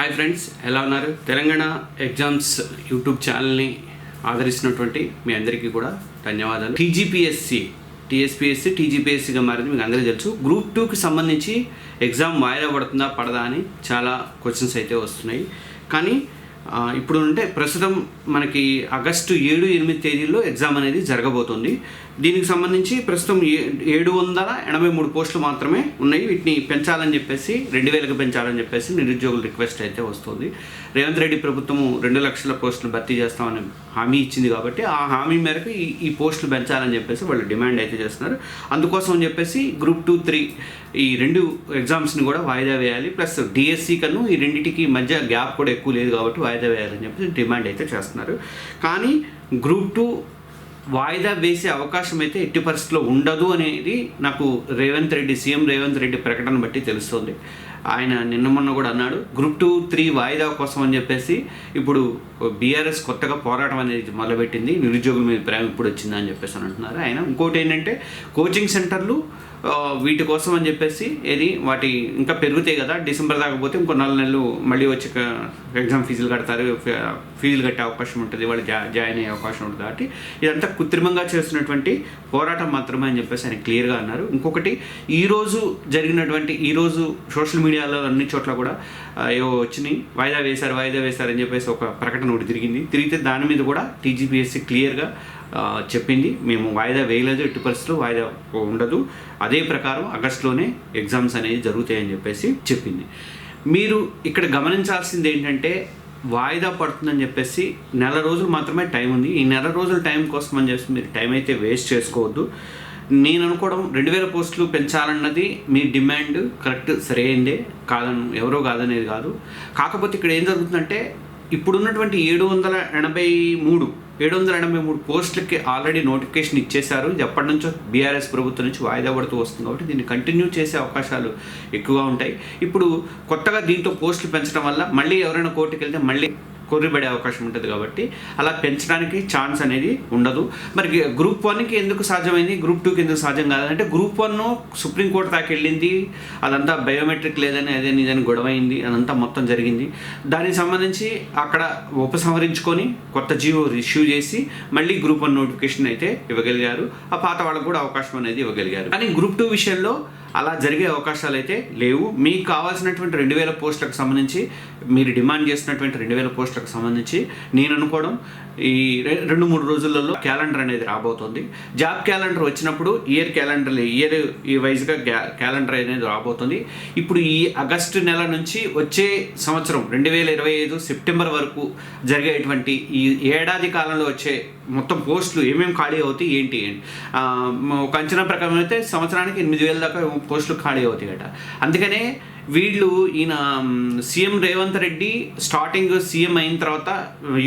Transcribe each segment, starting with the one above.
Hi friends ఎలా ఉన్నారు? Telangana exams YouTube ఛానల్ని ఆదరిస్తున్నటువంటి మీ అందరికీ కూడా ధన్యవాదాలు. టీజీపీఎస్సి టీఎస్పీఎస్సి టీజీపీఎస్సిగా మారింది మీకు అందరికీ తెలుసు. గ్రూప్ టూకి సంబంధించి ఎగ్జామ్ వాయిదా పడుతుందా పడదా అని చాలా క్వశ్చన్స్ అయితే వస్తున్నాయి. కానీ ఇప్పుడు అంటే ప్రస్తుతం మనకి ఆగస్టు ఏడు ఎనిమిది తేదీల్లో ఎగ్జామ్ అనేది జరగబోతుంది. దీనికి సంబంధించి ప్రస్తుతం ఏ- ఏడు వందల ఎనభై మూడు పోస్టులు మాత్రమే ఉన్నాయి. వీటిని పెంచాలని చెప్పేసి రెండు వేలకు పెంచాలని చెప్పేసి నిరుద్యోగుల రిక్వెస్ట్ అయితే వస్తుంది. రేవంత్ రెడ్డి ప్రభుత్వము రెండు లక్షల పోస్టులు భర్తీ చేస్తామని హామీ ఇచ్చింది కాబట్టి ఆ హామీ మేరకు ఈ ఈ పోస్టులు పెంచాలని చెప్పేసి వాళ్ళు డిమాండ్ అయితే చేస్తున్నారు. అందుకోసం అని చెప్పేసి గ్రూప్ టూ త్రీ ఈ రెండు ఎగ్జామ్స్ని కూడా వాయిదా వేయాలి. ప్లస్ డిఎస్సి కను ఈ రెండింటికి మధ్య గ్యాప్ కూడా ఎక్కువ లేదు కాబట్టి వాయిదా వేయాలని చెప్పేసి డిమాండ్ అయితే చేస్తున్నారు. కానీ గ్రూప్ టూ వాయిదా వేసే అవకాశం అయితే ఎట్టి పరిస్థితిలో ఉండదు అనేది నాకు రేవంత్ రెడ్డి సీఎం రేవంత్ రెడ్డి ప్రకటన బట్టి తెలుస్తుంది. ఆయన నిన్న మొన్న కూడా అన్నాడు గ్రూప్ టూ త్రీ వాయిదా కోసం అని చెప్పేసి ఇప్పుడు బీఆర్ఎస్ కొత్తగా పోరాటం అనేది మొదలుపెట్టింది. నిరుద్యోగుల మీద ప్రేమ ఇప్పుడు వచ్చిందని చెప్పేసి అని అంటున్నారు. ఆయన ఇంకోటి ఏంటంటే కోచింగ్ సెంటర్లు వీటి కోసం అని చెప్పేసి ఏది వాటి ఇంకా పెరుగుతాయి కదా డిసెంబర్ దాకా పోతే ఇంకో నాలుగు నెలలు మళ్ళీ వచ్చి ఎగ్జామ్ ఫీజులు కడతారు ఫీ- ఫీజులు కట్టే అవకాశం ఉంటుంది వాళ్ళు జా జాయిన్ అయ్యే అవకాశం ఉంటుంది కాబట్టి ఇదంతా కృత్రిమంగా చేస్తున్నటువంటి పోరాటం మాత్రమే అని చెప్పేసి ఆయన క్లియర్గా అన్నారు. ఇంకొకటి ఈరోజు జరిగినటువంటి ఈరోజు సోషల్ మీడియాలో అన్ని చోట్ల కూడా ఏవో వచ్చినాయి వాయిదా వేశారు వాయిదా వేశారు అని చెప్పేసి ఒక ప్రకటన ఒకటి తిరిగింది. తిరిగితే దాని మీద కూడా టీజీపీఎస్సీ క్లియర్గా చెప్పింది. మేము వాయిదా వేయలేదు ఎట్టి పరిస్థితులు వాయిదా ఉండదు. అదే ప్రకారం ఆగస్టులోనే ఎగ్జామ్స్ అనేవి జరుగుతాయని చెప్పేసి చెప్పింది. మీరు ఇక్కడ గమనించాల్సింది ఏంటంటే వాయిదా పడుతుందని చెప్పేసి నెల రోజులు మాత్రమే టైం ఉంది. ఈ నెల రోజుల టైం కోసం అని చెప్పి మీరు టైం అయితే వేస్ట్ చేసుకోవద్దు. నేను అనుకోవడం రెండు వేల పోస్టులు పెంచాలన్నది మీ డిమాండ్ కరెక్ట్ సరైందే కాదని ఎవరో కాదనేది కాదు. కాకపోతే ఇక్కడ ఏం జరుగుతుందంటే ఇప్పుడున్నటువంటి ఏడు వందల ఎనభై మూడు ఏడు వందల ఎనభై మూడు పోస్టులకి ఆల్రెడీ నోటిఫికేషన్ ఇచ్చేశారు. ఎప్పటి నుంచో బీఆర్ఎస్ ప్రభుత్వం నుంచి వాయిదా పడుతూ వస్తుంది కాబట్టి దీన్ని కంటిన్యూ చేసే అవకాశాలు ఎక్కువగా ఉంటాయి. ఇప్పుడు కొత్తగా దీంతో పోస్టులు పెంచడం వల్ల మళ్ళీ ఎవరైనా కోర్టుకి వెళ్తే మళ్ళీ కొర్రిబడే అవకాశం ఉంటుంది కాబట్టి అలా పెంచడానికి ఛాన్స్ అనేది ఉండదు. మరి గ్రూప్ వన్కి ఎందుకు సాధ్యమైంది? గ్రూప్ టూకి ఎందుకు సాధ్యం కాదంటే గ్రూప్ వన్ సుప్రీంకోర్టు దాకా వెళ్ళింది. అదంతా బయోమెట్రిక్ లేదని అదే ఇదని గొడవ అయింది అదంతా మొత్తం జరిగింది. దానికి సంబంధించి అక్కడ ఉపసంహరించుకొని కొత్త జీవో ఇష్యూ చేసి మళ్ళీ గ్రూప్ వన్ నోటిఫికేషన్ అయితే ఇవ్వగలిగారు. ఆ పాత వాళ్ళకు కూడా అవకాశం అనేది ఇవ్వగలిగారు. కానీ గ్రూప్ టూ విషయంలో అలా జరిగే అవకాశాలు అయితే లేవు. మీకు కావాల్సినటువంటి రెండు వేల పోస్టులకు సంబంధించి మీరు డిమాండ్ చేసినటువంటి రెండు వేల పోస్టులకు సంబంధించి నేను అనుకోవడం ఈ రె- రెండు మూడు రోజులలో క్యాలెండర్ అనేది రాబోతుంది. జాబ్ క్యాలెండర్ వచ్చినప్పుడు ఇయర్ క్యాలెండర్ ఇయర్ ఈ వైజ్గా క్యాలెండర్ అనేది రాబోతుంది. ఇప్పుడు ఈ ఆగస్టు నెల నుంచి వచ్చే సంవత్సరం రెండు వేల ఇరవై ఐదు సెప్టెంబర్ వరకు జరిగేటువంటి ఈ ఏడాది కాలంలో వచ్చే మొత్తం పోస్టులు ఏమేమి ఖాళీ అవుతాయి ఏంటి? ఏంటి ఒక అంచనా ప్రకారం అయితే సంవత్సరానికి ఎనిమిది వేల దాకా పోస్టులు ఖాళీ అవుతాయట. అందుకనే వీళ్ళు ఈయన CM Revanth Reddy starting CM అయిన తర్వాత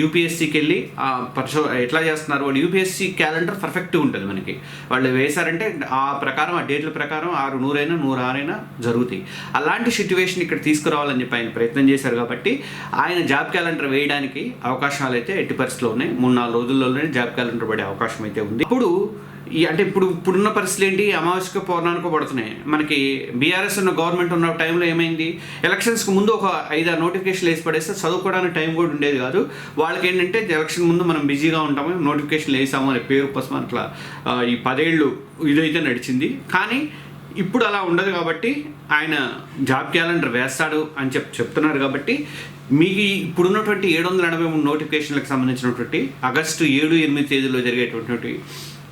యూపీఎస్సీకి వెళ్ళి ఆ పరిశో ఎట్లా చేస్తున్నారు? వాళ్ళు యూపీఎస్సీ క్యాలెండర్ పర్ఫెక్ట్గా ఉంటుంది మనకి. వాళ్ళు వేశారంటే ఆ ప్రకారం ఆ డేట్ల ప్రకారం ఆరు నూరైనా నూరు ఆరైనా జరుగుతాయి. అలాంటి సిచ్యువేషన్ ఇక్కడ తీసుకురావాలని చెప్పి ఆయన ప్రయత్నం చేశారు కాబట్టి ఆయన జాబ్ క్యాలెండర్ వేయడానికి అవకాశాలు అయితే ఎట్టి పరిస్థితుల్లో ఉన్నాయి. మూడు నాలుగు రోజుల్లోనే జాబ్ క్యాలెండర్ పడే అవకాశం అయితే ఉంది. ఇప్పుడు ఈ అంటే ఇప్పుడు ఇప్పుడున్న పరిస్థితులు ఏంటి? అమావాస్యకు పౌర్ణానికో పడుతున్నాయి. మనకి బీఆర్ఎస్ ఉన్న గవర్నమెంట్ ఉన్న టైంలో ఏమైంది? ఎలక్షన్స్కి ముందు ఒక ఐదారు నోటిఫికేషన్ వేసి పడేస్తే చదువుకోవడానికి టైం కూడా ఉండేది కాదు. వాళ్ళకి ఏంటంటే ఎలక్షన్ ముందు మనం బిజీగా ఉంటాము నోటిఫికేషన్ వేసాము అనే పేరు కోసం అట్లా ఈ పదేళ్ళు ఇదైతే నడిచింది. కానీ ఇప్పుడు అలా ఉండదు కాబట్టి ఆయన జాబ్ క్యాలెండర్ వేస్తాడు అని చెప్పి చెప్తున్నారు కాబట్టి మీకు ఇప్పుడున్నటువంటి ఏడు వందల ఎనభై మూడు నోటిఫికేషన్లకు సంబంధించినటువంటి ఆగస్టు ఏడు ఎనిమిది తేదీలో జరిగేటటువంటి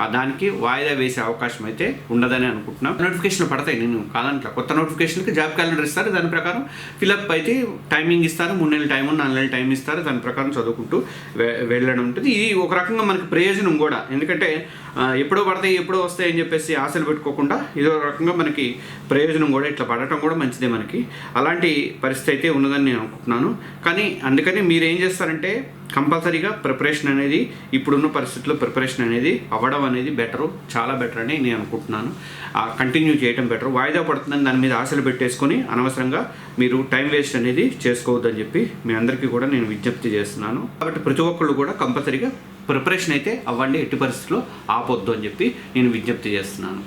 దానికి వాయిదా వేసే అవకాశం అయితే ఉండదని అనుకుంటున్నాం. నోటిఫికేషన్ పడతాయి. నేను కాదంట్లా. కొత్త నోటిఫికేషన్కి జాబ్ క్యాలెండర్ ఇస్తారు. దాని ప్రకారం ఫిలప్ అయితే టైమింగ్ ఇస్తారు. మూడు నెలల టైం నాలుగు నెలల టైం ఇస్తారు. దాని ప్రకారం చదువుకుంటూ వె- వెళ్ళడం ఉంటుంది. ఇది ఒక రకంగా మనకి ప్రయోజనం కూడా. ఎందుకంటే ఎప్పుడో పడతాయి ఎప్పుడో వస్తాయి అని చెప్పేసి ఆశలు పెట్టుకోకుండా ఇదో రకంగా మనకి ప్రయోజనం కూడా ఇట్లా పడటం కూడా మంచిదే మనకి. అలాంటి పరిస్థితి అయితే ఉన్నదని నేను అనుకుంటున్నాను. కానీ అందుకని మీరు ఏం చేస్తారంటే కంపల్సరీగా ప్రిపరేషన్ అనేది ఇప్పుడున్న పరిస్థితుల్లో ప్రిపరేషన్ అనేది అవ్వడం అనేది బెటరు చాలా బెటర్ అని నేను అనుకుంటున్నాను. కంటిన్యూ చేయడం బెటర్. వాయిదా పడుతుందని దాని మీద ఆశలు పెట్టేసుకొని అనవసరంగా మీరు టైం వేస్ట్ అనేది చేసుకోవద్దని చెప్పి మీ అందరికీ కూడా నేను విజ్ఞప్తి చేస్తున్నాను. కాబట్టి ప్రతి ఒక్కళ్ళు కూడా కంపల్సరీగా ప్రిపరేషన్ అయితే అవ్వండి ఎట్టి పరిస్థితుల్లో ఆపొద్దు అని చెప్పి నేను విజ్ఞప్తి చేస్తున్నాను.